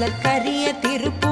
மலர் கரிய திருப்புகழ்